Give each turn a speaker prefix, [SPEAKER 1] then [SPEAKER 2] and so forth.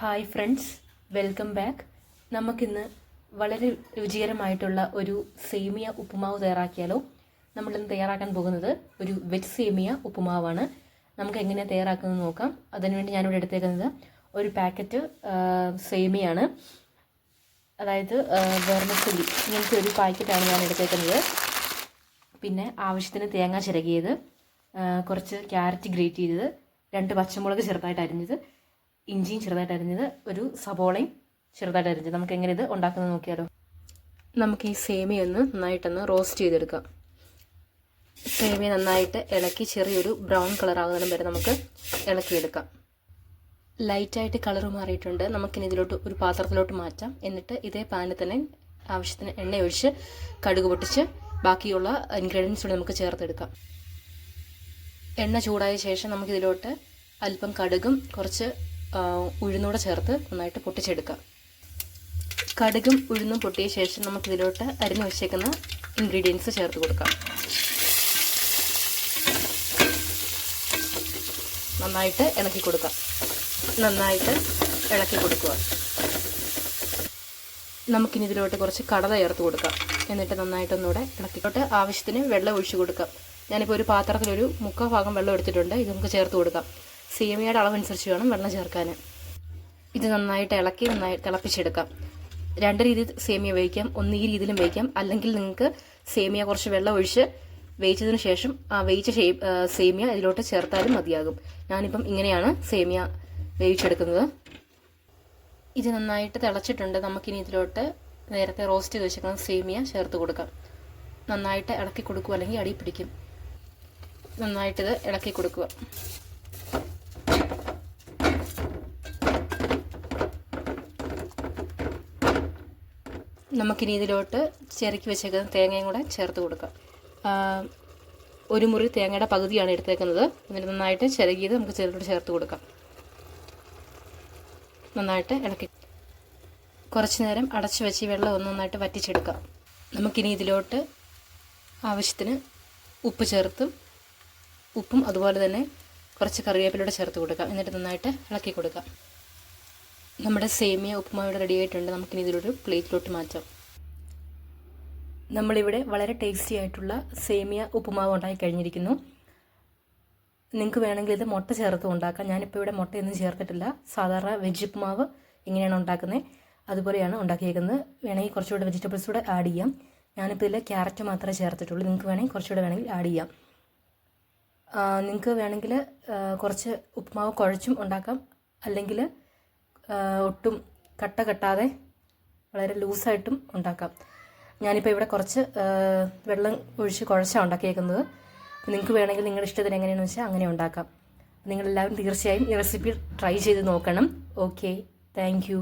[SPEAKER 1] Hi friends welcome back നമുക്കിന്ന് വളരെ രുചികരമായിട്ടുള്ള ഒരു സേമിയ ഉപ്പുമാവ് തയ്യാറാക്കിയാലോ? നമ്മളിന്ന് തയ്യാറാക്കാൻ പോകുന്നത് ഒരു വെജ് സേമിയ ഉപ്പുമാവാണ്. നമുക്ക് എങ്ങനെ തയ്യാറാക്കുന്നത് നോക്കാം. അതിനുവേണ്ടി ഞാനിവിടെ എടുത്തേക്കുന്നത് ഒരു പാക്കറ്റ് സേമിയാണ്. അതായത് വെർമസുലി ഇങ്ങനത്തെ ഒരു പാക്കറ്റാണ് ഞാൻ എടുത്തേക്കുന്നത്. പിന്നെ ആവശ്യത്തിന് തേങ്ങ ചിരകിയത് കുറച്ച് ക്യാരറ്റ് ഗ്രേറ്റ് ചെയ്തത് രണ്ട് പച്ചമുളക് ചെറുതായിട്ട് അരിഞ്ഞത് ഇഞ്ചിയും ചെറുതായിട്ട് അരിഞ്ഞത് ഒരു സബോളയും ചെറുതായിട്ട് അരിഞ്ഞത്. നമുക്ക് എങ്ങനെ ഇത് ഉണ്ടാക്കുന്നത് നോക്കിയാലോ? നമുക്ക് ഈ സേമിയ ഒന്ന് നന്നായിട്ടൊന്ന് റോസ്റ്റ് ചെയ്തെടുക്കാം. സേമിയ നന്നായിട്ട് ഇളക്കി ചെറിയൊരു ബ്രൗൺ കളർ ആകുന്നതിനും വരെ നമുക്ക് ഇളക്കിയെടുക്കാം. ലൈറ്റായിട്ട് കളർ മാറിയിട്ടുണ്ട്. നമുക്കിനി ഇതിലോട്ട് ഒരു പാത്രത്തിലോട്ട് മാറ്റാം. എന്നിട്ട് ഇതേ പാനിൽ തന്നെ ആവശ്യത്തിന് എണ്ണ ഒഴിച്ച് കടുക് പൊട്ടിച്ച് ബാക്കിയുള്ള ഇൻഗ്രീഡിയൻസ് കൂടി നമുക്ക് ചേർത്തെടുക്കാം. എണ്ണ ചൂടായ ശേഷം നമുക്കിതിലോട്ട് അല്പം കടുകും കുറച്ച് ഉഴുന്നൂടെ ചേർത്ത് നന്നായിട്ട് പൊട്ടിച്ചെടുക്കാം. കടുകും ഉഴുന്നും പൊട്ടിയ ശേഷം നമുക്കിതിലോട്ട് അരിഞ്ഞു വെച്ചേക്കുന്ന ഇൻഗ്രീഡിയൻസ് ചേർത്ത് കൊടുക്കാം. നന്നായിട്ട് ഇളക്കി കൊടുക്കാം. നന്നായിട്ട് ഇളക്കി കൊടുക്കുക. നമുക്കിനി ഇതിലോട്ട് കുറച്ച് കടല ചേർത്ത് കൊടുക്കാം. എന്നിട്ട് നന്നായിട്ടൊന്നുകൂടെ ഇളക്കിക്കോട്ട് ആവശ്യത്തിന് വെള്ളം ഒഴിച്ചു കൊടുക്കാം. ഞാനിപ്പോൾ ഒരു പാത്രത്തിലൊരു മുക്കാൽ ഭാഗം വെള്ളം എടുത്തിട്ടുണ്ട്. ഇത് നമുക്ക് ചേർത്ത് കൊടുക്കാം. സേമിയയുടെ അളവനുസരിച്ച് വേണം വെള്ളം ചേർക്കാൻ. ഇത് നന്നായിട്ട് ഇളക്കി നന്നായി തിളപ്പിച്ചെടുക്കാം. രണ്ട് രീതിയിൽ സേമിയ വേവിക്കാം ഒന്ന് ഈ രീതിയിലും വേവിക്കാം അല്ലെങ്കിൽ നിങ്ങൾക്ക് സേമിയ കുറച്ച് വെള്ളം ഒഴിച്ച് വേവിച്ചതിന് ശേഷം ആ വേവിച്ച സേമിയ ഇതിലോട്ട് ചേർത്താലും മതിയാകും. ഞാനിപ്പം ഇങ്ങനെയാണ് സേമിയ വേവിച്ചെടുക്കുന്നത്. ഇത് നന്നായിട്ട് തിളച്ചിട്ടുണ്ട്. നമുക്കിനി ഇതിലോട്ട് നേരത്തെ റോസ്റ്റ് ചെയ്ത് വെച്ചേക്കുന്ന സേമിയ ചേർത്ത് കൊടുക്കാം. നന്നായിട്ട് ഇളക്കി കൊടുക്കുക അല്ലെങ്കിൽ അടി പിടിക്കും. നന്നായിട്ടിത് ഇളക്കി കൊടുക്കുക. നമുക്കിനി ഇതിലോട്ട് ചിരക്കി വെച്ചേക്കുന്ന തേങ്ങയും കൂടെ ചേർത്ത് കൊടുക്കാം. ഒരു മുറി തേങ്ങയുടെ പകുതിയാണ് എടുത്തേക്കുന്നത്. എന്നിട്ട് നന്നായിട്ട് ചിരകിയത് നമുക്ക് ചെറുതോട് ചേർത്ത് കൊടുക്കാം. നന്നായിട്ട് ഇളക്കി. കുറച്ച് നേരം അടച്ചു വെച്ച് വെള്ളം ഒന്ന് നന്നായിട്ട് വറ്റിച്ചെടുക്കാം. നമുക്കിനി ഇതിലോട്ട് ആവശ്യത്തിന് ഉപ്പ് ചേർത്തും ഉപ്പും അതുപോലെ തന്നെ കുറച്ച് കറിവേപ്പിലൂടെ ചേർത്ത് കൊടുക്കാം. എന്നിട്ട് നന്നായിട്ട് ഇളക്കി കൊടുക്കാം. നമ്മുടെ സേമിയ ഉപ്പുമാവിടെ റെഡി ആയിട്ടുണ്ട്. നമുക്കിനി ഇതിലൊരു പ്ലേറ്റിലോട്ട് മാറ്റാം. നമ്മളിവിടെ വളരെ ടേസ്റ്റി ആയിട്ടുള്ള സേമിയ ഉപ്പുമാവ് ഉണ്ടാക്കി കഴിഞ്ഞിരിക്കുന്നു. നിങ്ങൾക്ക് വേണമെങ്കിൽ ഇത് മുട്ട ചേർത്ത് ഉണ്ടാക്കാം. ഞാനിപ്പോൾ ഇവിടെ മുട്ടയൊന്നും ചേർത്തിട്ടില്ല. സാധാരണ വെജ് ഉപ്പുമാവ് എങ്ങനെയാണ് ഉണ്ടാക്കുന്നത് അതുപോലെയാണ് ഉണ്ടാക്കിയേക്കുന്നത്. വേണമെങ്കിൽ കുറച്ചുകൂടെ വെജിറ്റബിൾസ് കൂടെ ആഡ് ചെയ്യാം. ഞാനിപ്പോൾ ഇതിൽ ക്യാരറ്റ് മാത്രമേ ചേർത്തിട്ടുള്ളൂ. നിങ്ങൾക്ക് വേണമെങ്കിൽ കുറച്ചുകൂടെ വേണമെങ്കിൽ ആഡ് ചെയ്യാം. നിങ്ങൾക്ക് വേണമെങ്കിൽ കുറച്ച് ഉപ്പുമാവ് കുഴച്ചും ഉണ്ടാക്കാം. അല്ലെങ്കിൽ ഒട്ടും കട്ട കെട്ടാതെ വളരെ ലൂസായിട്ടും ഉണ്ടാക്കാം. ഞാനിപ്പോൾ ഇവിടെ കുറച്ച് വെള്ളം ഒഴിച്ച് കുഴച്ചാണ് ഉണ്ടാക്കിയേക്കുന്നത്. നിങ്ങൾക്ക് വേണമെങ്കിൽ നിങ്ങളുടെ ഇഷ്ടത്തിന് എങ്ങനെയാണെന്ന് വെച്ചാൽ അങ്ങനെ ഉണ്ടാക്കാം. നിങ്ങളെല്ലാവരും തീർച്ചയായും ഈ റെസിപ്പി ട്രൈ ചെയ്ത് നോക്കണം. Okay thank